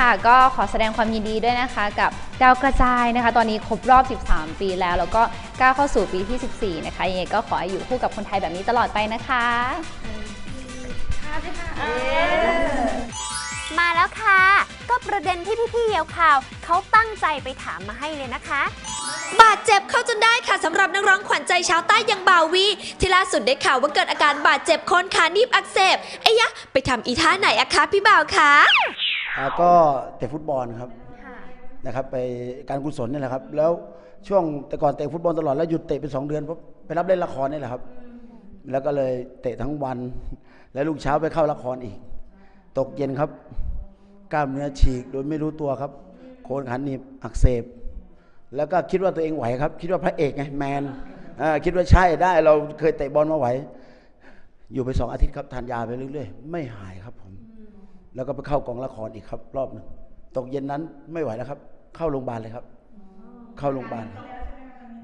ค่ะ ก็ขอแสดงความยินดีด้วยนะคะกับดาวกระจายนะคะ ตอนนี้ครบรอบ 13 ปีแล้ว แล้วก็ก้าวเข้าสู่ปีที่ 14 นะคะยังไงก็ขอให้อยู่คู่กับคนไทยแบบนี้ตลอดไปนะคะมาแล้วค่ะ ก็ประเด็นที่พี่ๆเยาวข่าวเขาตั้งใจไปถามมาให้เลยนะคะ บาดเจ็บเข้าจนได้ค่ะสำหรับนักร้องขวัญใจชาวใต้อย่างบาวีที่ล่าสุดได้ข่าวว่าเกิดอาการบาดเจ็บโคนขาหนีบอักเสบไอ้ยะ ไปทำอีท่าไหนอะคะพี่บ่าวคะ อ่าก็เตะฟุตบอลครับนะครับ ไปการกุศลนี่แหละครับ แล้วช่วงแต่ก่อนเตะฟุตบอลตลอดแล้วหยุดเตะไปสองเดือนเพราะไปรับเล่นละครนี่แหละครับ แล้วก็เลยเตะทั้งวัน แล้วลูกเช้าไปเข้าละครอีก ตกเย็นครับกล้ามเนื้อฉีกโดยไม่รู้ตัวครับ โคนขาหนีบอักเสบ แล้วก็คิดว่าตัวเองไหวครับ คิดว่าพระเอกไงแมนอ่าคิดว่าใช่ได้เราเคยเตะบอลมาไหว อยู่ไปสองอาทิตย์ครับทานยาไปเรื่อยๆ ไม่หายครับผม แล้วก็ไปเข้ากองละครอีกครับ รอบหนึ่งตกเย็นนั้นไม่ไหวแล้วครับ เข้าโรงพยาบาลเลยครับ เข้าโรงพยาบาลครับ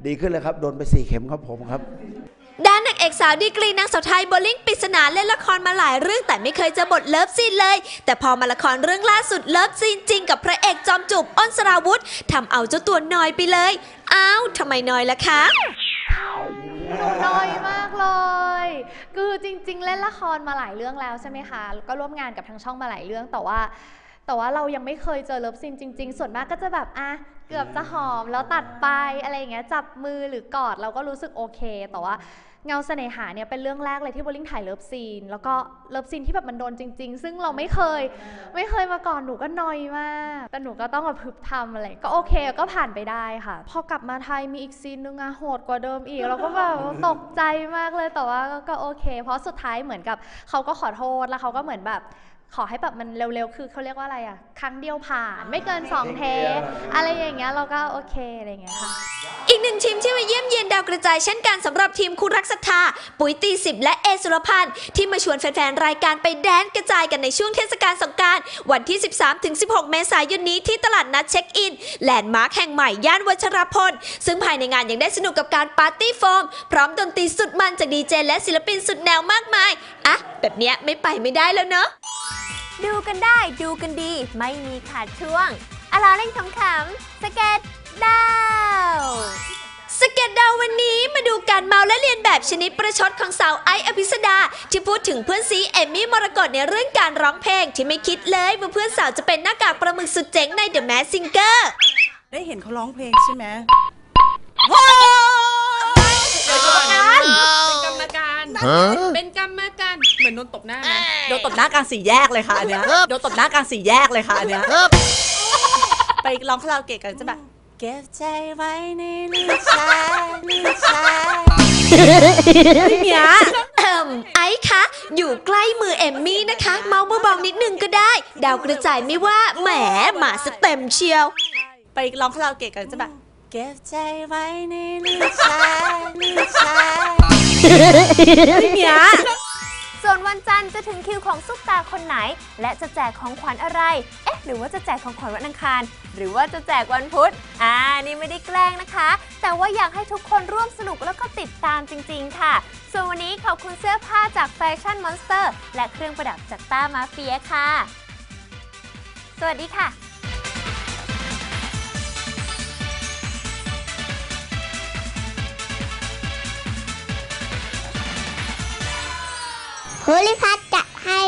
ดีขึ้นเลยครับ โดนไปสี่เข็มครับผมครับด้านนางเอกสาวดีกรีนางสาวไทยโบลิ่งปริศนาเล่นละครมาหลายเรื่องแต่ไม่เคยเจอบทเลิฟซีนเลย แต่พอมาละครเรื่องล่าสุดเลิฟซีนจริงกับพระเอกจอมจูบอ้นสราวุธทำเอาเจ้าตัวนอยไปเลย อ้าวทำไมนอยล่ะคะ หนูน้อยมากเลย คือจริง ๆ เล่นละครมาหลายเรื่องแล้วใช่ไหมคะ ก็ร่วมงานกับทางช่องมาหลายเรื่องแต่ว่า แต่ว่าเรายังไม่เคยเจอเลิฟซีนจริง ๆ ส่วนมากก็จะแบบอะเกือบจะหอมแล้วตัดไปอะไรอย่างเงี้ยจับมือหรือกอดเราก็รู้สึกโอเค แต่ว่าเงาเสน่หาเนี่ยเป็นเรื่องแรกเลยที่โบลิ่งถ่ายเลิฟซีน แล้วก็เลิฟซีนที่แบบมันโดนจริง ๆ ซึ่งเราไม่เคย ไม่เคยมาก่อนหนูก็นอยมากแต่หนูก็ต้องมาพึบทำอะไรก็โอเคก็ผ่านไปได้ค่ะ พอกลับมาไทยมีอีกซีนนึงอะโหดกว่าเดิมอีกเราก็แบบตกใจมากเลยแต่ว่าก็โอเค เพราะสุดท้ายเหมือนกับเขาก็ขอโทษแล้วเขาก็เหมือนแบบ ขอให้แบบมันเร็วๆ คือเขาเรียกว่าอะไรอะครั้งเดียวผ่าน ไม่เกินสองเทคอะไรอย่างเงี้ยเราก็โอเคอะไรอย่างเงี้ยค่ะ อีกหนึ่งทีมที่มาเยี่ยมเยียนดาวกระจายเช่นกันสำหรับทีมคู่รักศรัทธา ปุ๋ยตีสิบและเอสุรพันธ์ที่มาชวนแฟนๆ รายการไปแดนกระจายกันในช่วงเทศกาลสงกรารวันที่ 13-16 เมษายนนี้ที่ตลาดนัดเช็คอินแลนด์มาร์คแห่งใหม่ย่านวัชรพล ซึ่งภายในงานยังได้สนุกกับการปาร์ตี้โฟม พร้อมดนตรีสุดมันจากดีเจและศิลปินสุดแนวมากมายอะแบบเนี้ยไม่ไปไม่ได้แล้วเนาะ ดูกันได้ดูกันดี ไม่มีขาดช่วงอะลาเล่นขำๆสเก็ตดาวสเก็ตดาววันนี้มาดูการเมาและเรียนแบบชนิดประชดของสาวไอซ์อภิสดา ที่พูดถึงเพื่อนซีเอมมี่มรกตในเรื่องการร้องเพลงที่ไม่คิดเลยว่าเพื่อนสาวจะเป็นหน้ากากปลาหมึกสุดเจ๋งใน The Mask Singer ได้เห็นเขาร้องเพลงใช่ไหมเป็นกรรมการ มือนโดนตบหน้านะโดนตบหน้ากลางสี่แยกเลยค่ะอันเนี้ยโดนตบหน้ากลางสี่แยกเลยค่ะอันเนี้ยไปร้องคาราโอเกะกันจะแบบเก็บใจไว้ในลิ้นชักลิ้นชักพี่เมียเอิ่มไอซ์คะ อยู่ใกล้มือเอมมี่นะคะ เมาเบาๆนิดนึงก็ได้ ดาวกระจายไม่ว่าแหมหมาสเต็มเชียว ไปร้องคาราโอเกะกันจะแบบเก็บใจไว้ในลิ้นชักลิ้นชักพี่เมียส่ วันจันทร์จะถึงคิวของซุปตาคนไหน และจะแจกของขวัญอะไร เอ๊ะ หรือว่าจะแจกของขวัญวันอังคาร หรือว่าจะแจกวันพุธ อ่า นี่ไม่ได้แกล้งนะคะ แต่ว่าอยากให้ทุกคนร่วมสนุกแล้วก็ติดตามจริง ๆ ค่ะ ส่วนวันนี้ขอบคุณเสื้อผ้าจากแฟชั่นมอนสเตอร์และเครื่องประดับจากต้ามาเฟียค่ะ สวัสดีค่ะ ฮุลิพัทจะให้